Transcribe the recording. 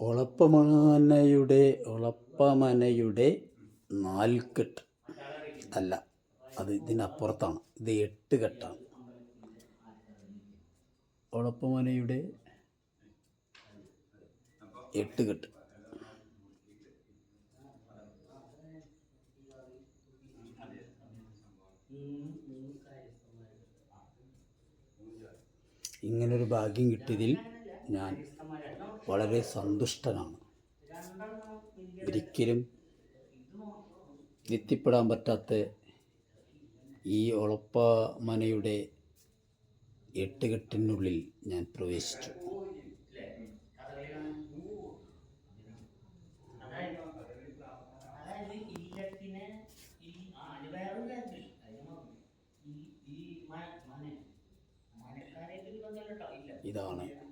ഒളപ്പമനയുടെ ഒളപ്പമനയുടെ നാൽക്കെട്ട്. അല്ല അത് ഇതിനപ്പുറത്താണ്. ഇത് എട്ട് കെട്ടാണ് ഒളപ്പമനയുടെ എട്ട് കെട്ട് ഇങ്ങനൊരു ഭാഗ്യം കിട്ടിയതിൽ ഞാൻ വളരെ സന്തുഷ്ടനാണ്. ഒരിക്കലും എത്തിപ്പെടാൻ പറ്റാത്ത ഈ ഒളപ്പ മനയുടെ എട്ടുകെട്ടിനുള്ളിൽ ഞാൻ പ്രവേശിച്ചു. അതായത്